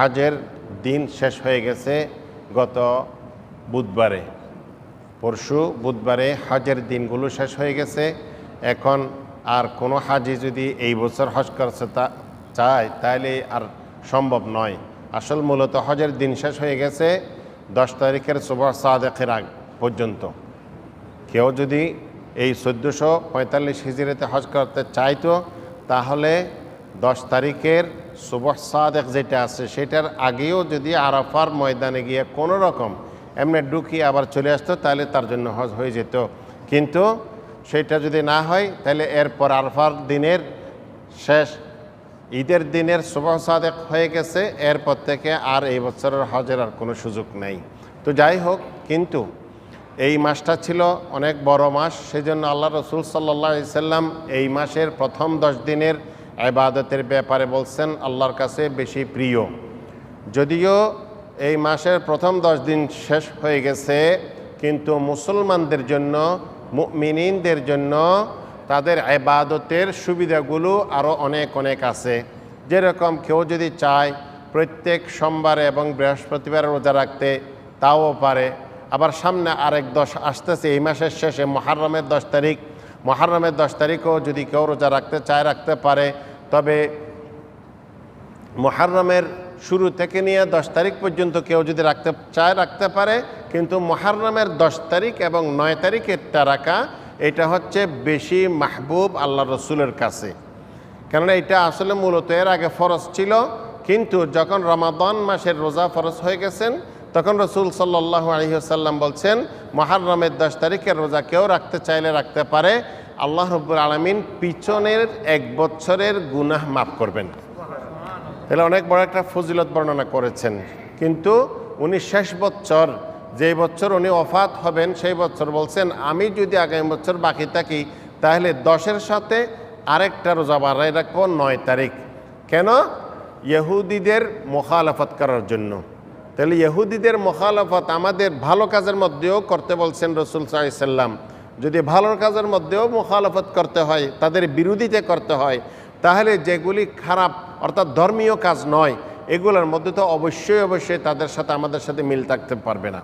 হাজের দিন শেষ হয়ে গেছে গত বুধবারে। পরশু বুধবারে হাজের দিনগুলো শেষ হয়ে গেছে। এখন আর কোনো হাজি যদি এই বছর হজ করতে তা চায় তাহলে আর সম্ভব নয়। আসল মূলত হজের দিন শেষ হয়ে গেছে দশ তারিখের সুবহ সাদেকের আগ পর্যন্ত। কেউ যদি এই চোদ্দোশো পঁয়তাল্লিশ হিজড়িতে হজ করতে চাইতো, তাহলে দশ তারিখের সুবহ সাদেক যেটা আছে, সেটার আগেও যদি আরাফার ময়দানে গিয়ে কোনো রকম এমনি ঢুকিয়ে আবার চলে আসতো, তাহলে তার জন্য হজ হয়ে যেত। কিন্তু সেটা যদি না হয়, তাহলে এরপর আরফার দিনের শেষ, ঈদের দিনের সুবহ সাদেক হয়ে গেছে, এরপর থেকে আর এই বছরের হজের আর কোনো সুযোগ নেই। তো যাই হোক, কিন্তু এই মাসটা ছিল অনেক বড় মাস, সেজন্য আল্লাহ রসুল সাল্লাহ সাল্লাম এই মাসের প্রথম দশ দিনের আবাদতের ব্যাপারে বলছেন, আল্লাহর কাছে বেশি প্রিয়। যদিও এই মাসের প্রথম দশ দিন শেষ হয়ে গেছে, কিন্তু মুসলমানদের জন্য মিনিনদের জন্য তাদের আবাদতের সুবিধাগুলো আরও অনেক অনেক আছে। যেরকম কেউ যদি চায় প্রত্যেক সোমবার এবং বৃহস্পতিবার রোজা রাখতে, তাও পারে। আবার সামনে আরেক দশ আসতেছে, এই মাসের শেষে মহারমের দশ তারিখ। মহারমের দশ তারিখও যদি কেউ রোজা রাখতে, চায় রাখতে পারে তবে মহারমের শুরু থেকে নিয়ে দশ তারিখ পর্যন্ত কেউ যদি রাখতে চায়, রাখতে পারে, কিন্তু মহারমের দশ তারিখ এবং নয় তারিখেরটা রাখা এটা হচ্ছে বেশি মাহবুব আল্লাহ রসুলের কাছে। কেননা এটা আসলে মূলত এর আগে ফরজ ছিল, কিন্তু যখন রমাদন মাসের রোজা ফরজ হয়ে গেছেন, তখন রসুল সাল্লাহ আলহিহাল্লাম বলছেন মহারমের দশ তারিখের রোজা কেউ রাখতে চাইলে রাখতে পারে আল্লাহ রব্বুল আলমিন পিছনের এক বছরের গুনাহ মাফ করবেন। তাহলে অনেক বড় একটা ফজিলত বর্ণনা করেছেন। কিন্তু উনি শেষ বছর যে বছর উনি অফাত হবেন, সেই বছর বলছেন, আমি যদি আগামী বছর বাকি থাকি, তাহলে দশের সাথে আরেকটা রোজা বাড়াই রাখব নয় তারিখ। কেন? ইহুদিদের মোখালাফত করার জন্য। তাহলে ইহুদিদের মোখালাফত আমাদের ভালো কাজের মধ্যেও করতে বলছেন রসুল সাল্লাম যদি ভালোর কাজের মধ্যেও মুখালফত করতে হয়, তাদের বিরোধিতা করতে হয়, তাহলে যেগুলি খারাপ, অর্থাৎ ধর্মীয় কাজ নয়, এগুলোর মধ্যে তো অবশ্যই অবশ্যই তাদের সাথে, আমাদের সাথে মিল থাকতে পারবে না।